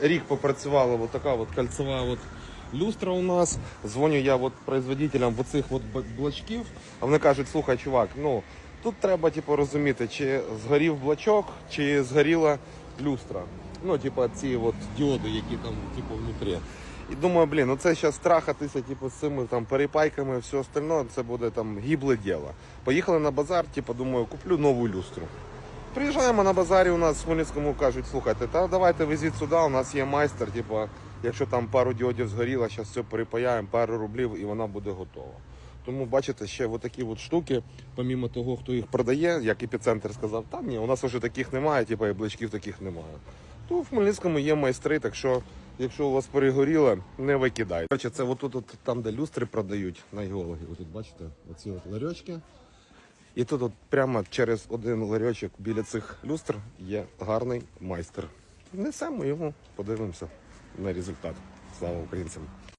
Рік попрацювала от така от кольцева от люстра у нас. Дзвоню я от производителям оцих от б- блочків, а вони кажуть, слухай, чувак, ну тут треба типу, розуміти, чи згорів блочок, чи згоріла люстра. Ну, типу, ці от діоди, які там типу, внутрі. І думаю, блін, ну це зараз трахатися, типу, з цими там перепайками, все остальне, це буде там гібле діло. Поїхали на базар, типу, думаю, куплю нову люстру. Приїжджаємо на базарі, у нас в Хмельницькому кажуть, слухайте, та давайте везіть сюди, у нас є майстер, типу, якщо там пару діодів згоріло, зараз все перепаяємо, пару рублів і вона буде готова. Тому бачите, ще отакі от штуки, помімо того, хто їх продає, як епіцентр сказав, та ні, у нас вже таких немає, типу, і бличків таких немає. То в Хмельницькому є майстри, так що, якщо у вас перегоріло, не викидайте. Це отут, от, там, де люстри продають на геологів. Отут бачите, оці от ларьочки. І тут от прямо через один ларьочок біля цих люстр є гарний майстер. Несемо йому, подивимося на результат. Слава українцям!